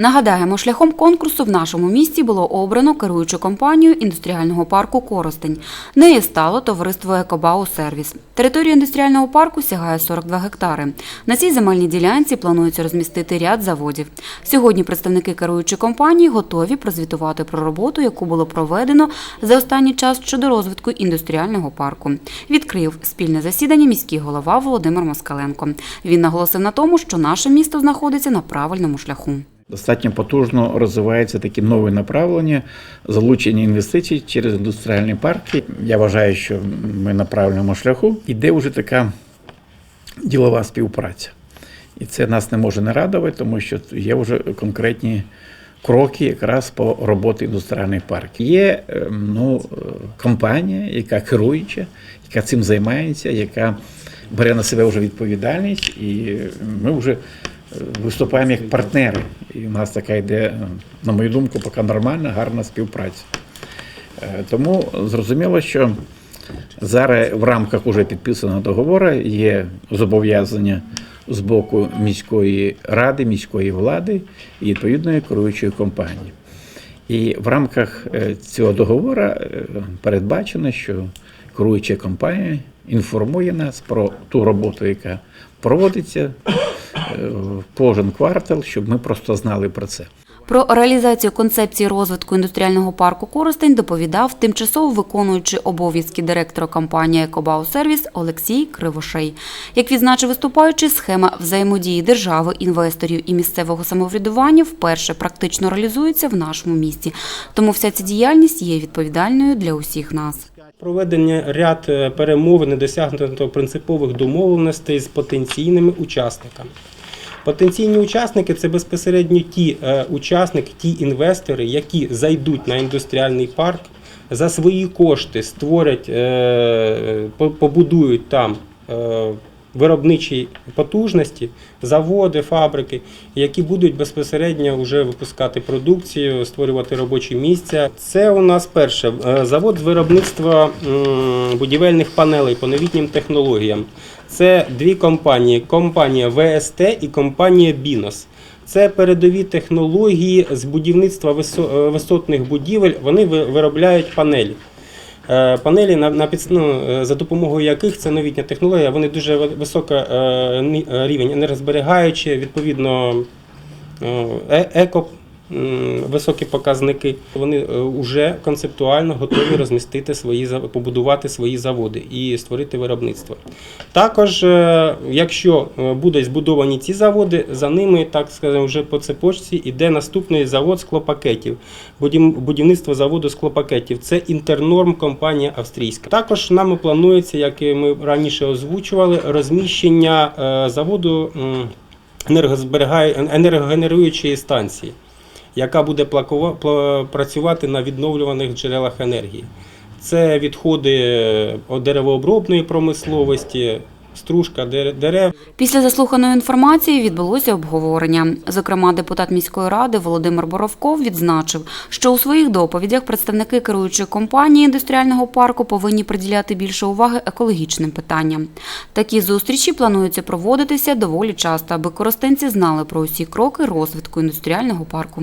Нагадаємо, шляхом конкурсу в нашому місті було обрано керуючу компанію індустріального парку Коростень. Нею стало товариство Екобау Сервіс. Територія індустріального парку сягає 42 гектари. На цій земельній ділянці планується розмістити ряд заводів. Сьогодні представники керуючої компанії готові прозвітувати про роботу, яку було проведено за останній час щодо розвитку індустріального парку. Відкрив спільне засідання міський голова Володимир Москаленко. Він наголосив на тому, що наше місто знаходиться на правильному шляху. Достатньо потужно розвиваються такі нові направлення залучення інвестицій через індустріальні парки. Я вважаю, що ми на правильному шляху. Іде вже така ділова співпраця. І це нас не може не радувати, тому що є вже конкретні кроки якраз по роботі індустріальних парків. Є е, ну, компанія, яка керуюча, яка цим займається, яка бере на себе вже відповідальність, і ми вже виступаємо як партнери. І у нас така йде, на мою думку, поки нормальна, гарна співпраця. Е, Тому зрозуміло, що зараз в рамках уже підписаного договору є зобов'язання з боку міської ради, міської влади і відповідної керуючої компанії. І в рамках е, цього договору е, передбачено, що керуюча компанія інформує нас про ту роботу, яка проводиться кожен квартал, щоб ми просто знали про це. Про реалізацію концепції розвитку індустріального парку Коростень доповідав тимчасово виконуючий обов'язки директора компанії «Екобау Сервіс» Олексій Кривошей. Як відзначив виступаючий, схема взаємодії держави, інвесторів і місцевого самоврядування вперше практично реалізується в нашому місті. Тому вся ця діяльність є відповідальною для усіх нас. Проведення ряд е, перемовин і досягнуто принципових домовленостей з потенційними учасниками. Потенційні учасники це безпосередньо ті е, учасники, ті інвестори, які зайдуть на індустріальний парк, за свої кошти створять, е, побудують там е, виробничі потужності, заводи, фабрики, які будуть безпосередньо вже випускати продукцію, створювати робочі місця. Це у нас перше е, завод з виробництва будівельних панелей по новітнім технологіям. Це дві компанії: компанія ВСТ і компанія Бінос. Це передові технології з будівництва е, висотних будівель. Вони виробляють панелі. Е, Панелі на, на ну, е, за допомогою яких це новітня технологія, вони дуже ви- висока ні- е, рівень енергозберігаючі, відповідно еко. Високі показники, вони вже концептуально готові розмістити свої побудувати свої заводи і створити виробництво. Також, е, якщо е, будуть збудовані ці заводи, за ними, так сказати, вже по цепочці йде наступний завод склопакетів. Будівництво заводу склопакетів. Це інтернорм компанія австрійська. Також нами планується, як і ми раніше озвучували, розміщення е, заводу енергогенеруючої станції, яка буде працювати на відновлюваних джерелах енергії. Це відходи е, деревообробної промисловості, стружка дер- дерев. Після заслуханої інформації відбулося обговорення. Зокрема, депутат міської ради Володимир Боровков відзначив, що у своїх доповідях представники керуючої компанії індустріального парку повинні приділяти більше уваги екологічним питанням. Такі зустрічі плануються проводитися доволі часто, аби користенці знали про усі кроки розвитку індустріального парку.